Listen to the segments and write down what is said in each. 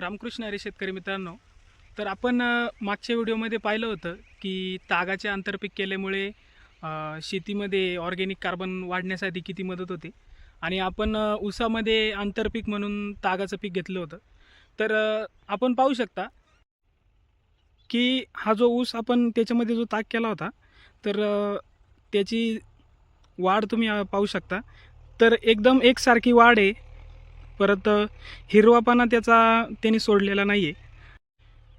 रामकृष्ण अरे शेतकरी मित्रांनो तर आपण मागच्या व्हिडिओमध्ये पाहिलं होतं की तागाचे आंतरपीक केल्यामुळे शेतीमध्ये ऑर्गॅनिक कार्बन वाढण्यासाठी किती मदत होते. आणि आपण ऊसामध्ये आंतरपीक म्हणून तागाचं पीक घेतलं होतं. तर आपण पाहू शकता की हा जो ऊस आपण त्याच्यामध्ये जो ताग केला होता तर त्याची वाढ तुम्ही पाहू शकता. तर एकदम एकसारखी वाढ आहे. परत हिरवापणा त्याचा त्यांनी सोडलेला नाही आहे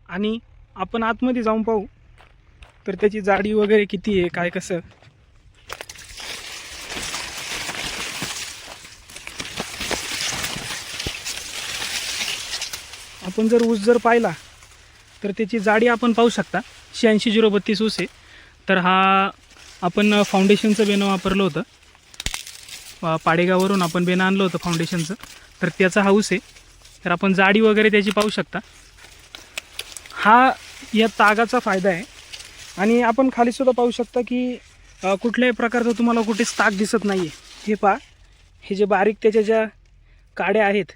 आणि आपण आतमध्ये जाऊन पाहू तर त्याची जाडी वगैरे किती आहे काय कसं? आपण जर ऊस जर पाहिला तर त्याची जाडी आपण पाहू शकता. शहाऐंशी झिरो बत्तीस ऊस आहे. तर हा आपण फाउंडेशनचं बेनं वापरलं होतं. पाडेगावरून पाडेगाववरून आपण बेन आणलं होतं फाउंडेशनचं तर त्याचा हाऊस आहे. तर आपण जाडी वगैरे त्याची पाहू शकता. हा या तागाचा फायदा आहे. आणि आपण खालीसुद्धा पाहू शकता की कुठल्याही प्रकारचं तुम्हाला कुठेच ताग दिसत नाही आहे हे पहा. हे जे बारीक त्याच्या ज्या काड्या आहेत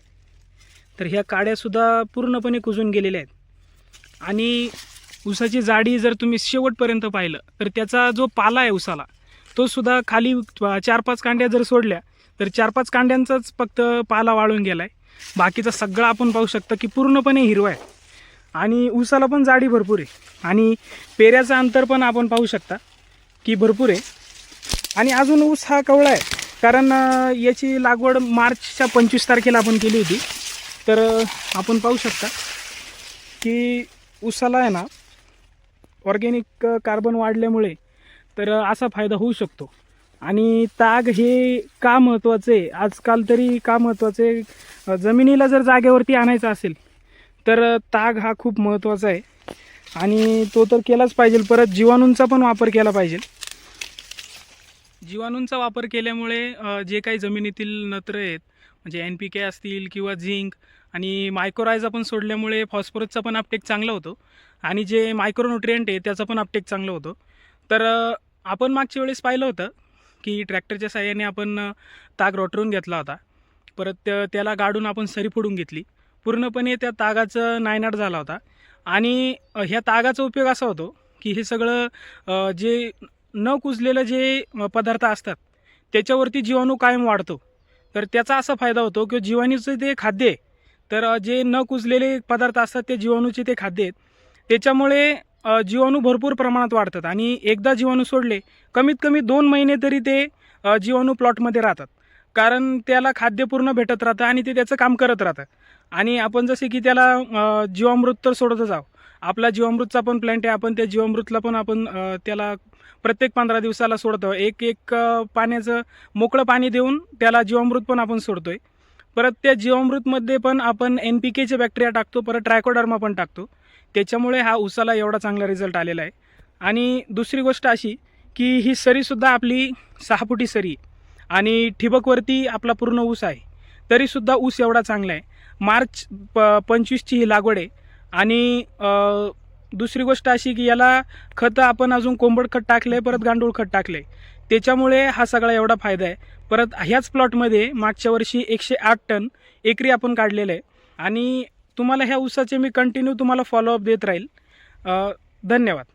तर ह्या काड्यासुद्धा पूर्णपणे कुजून गेलेल्या आहेत. आणि उसाची जाडी जर तुम्ही शेवटपर्यंत पाहिलं तर त्याचा जो पाला आहे उसाला तो सुद्धा खाली चार पाच कांड्या जर सोडल्या तर चार पाच कांड्यांचाच फक्त पाला वाळून गेला आहे बाकीचा सगळा आपण पाहू शकता की पूर्णपणे हिरवा आहे. आणि ऊसाला पण जाडी भरपूर आहे. आणि पेऱ्याचं अंतर पण आपण पाहू शकता की भरपूर आहे. आणि अजून ऊस हा कवळा आहे. कारण याची लागवड मार्चच्या पंचवीस तारखेला आपण केली होती. तर आपण पाहू शकता की ऊसाला आहे ना ऑर्गॅनिक कार्बन वाढल्यामुळे तर असा फायदा होऊ शकतो. आणि ताग हे का महत्त्वाचं आहे? आजकाल तरी का महत्त्वाचं आहे? जमिनीला जर जागेवरती आणायचं असेल तर ताग हा खूप महत्त्वाचा आहे. आणि तो तर केलाच पाहिजे परत जीवाणूंचा पण वापर केला पाहिजे. जीवाणूंचा वापर केल्यामुळे जे काही जमिनीतील नत्र आहेत म्हणजे एन पी के असतील किंवा झिंक आणि मायक्रोरायझा पण सोडल्यामुळे फॉस्फरसचा पण अपटेक चांगला होतो. आणि जे मायक्रोन्युट्रियंट आहे त्याचा पण अपटेक चांगलं होतो. तर आपण मागच्या वेळेस पाहिलं होतं की ट्रॅक्टरच्या साह्याने आपण ताग रोटरून घेतला होता. परत त्याला गाडून आपण सरी फोडून घेतली. पूर्णपणे त्या तागाचं नायनाट झाला होता. आणि ह्या तागाचा उपयोग असा होतो की हे सगळं जे न कुजलेलं जे पदार्थ असतात त्याच्यावरती जीवाणू कायम वाढतो. तर त्याचा असा फायदा होतो की जीवाणूचं ते खाद्य आहे तर जे न कुजलेले पदार्थ असतात ते जीवाणूचे ते खाद्य आहेत त्याच्यामुळे जीवाणू भरपूर प्रमाणात वाढतात आणि एकदा जीवाणू सोडले कमीत कमी दोन महिने तरी ते जीवाणू प्लॉटमध्ये राहतात. कारण त्याला खाद्य पूर्ण भेटत राहतं आणि ते त्याचं काम करत राहतं. आणि आपण जसे की त्याला जीवामृत तर सोडतच आहोत. आपला जीवामृतचा पण प्लॅन्ट आहे आपण त्या जीवामृतला पण आपण त्याला प्रत्येक पंधरा दिवसाला सोडतो. एक एक पाण्याचं मोकळं पाणी देऊन त्याला जीवामृत पण आपण सोडतो आहे परत त्या जीवामृतमध्ये पण आपण एन पी केचे बॅक्टेरिया टाकतो परत ट्रायकोडर्मा पण टाकतो. त्याच्यामुळे हा उसाला एवढा चांगला रिझल्ट आलेला आहे. आणि दुसरी गोष्ट अशी की ही सरीसुद्धा आपली सहा फुटी सरी आणि ठिबकवरती आपला पूर्ण ऊस आहे तरीसुद्धा ऊस एवढा चांगला आहे. मार्च प पंचवीसची ही लागवड आहे. आणि दुसरी गोष्ट अशी की याला खतं आपण अजून कोंबड खत टाकलं आहे परत गांडूळ खत टाकलं आहे त्याच्यामुळे हा सगळा एवढा फायदा आहे. परत ह्याच प्लॉटमध्ये मागच्या वर्षी एकशे आठ टन एकरी आपण काढलेलं आहे. आणि तुम्हाला ह्या ऊसाचे मी कंटिन्यू तुम्हाला फॉलोअप देत राहील. धन्यवाद.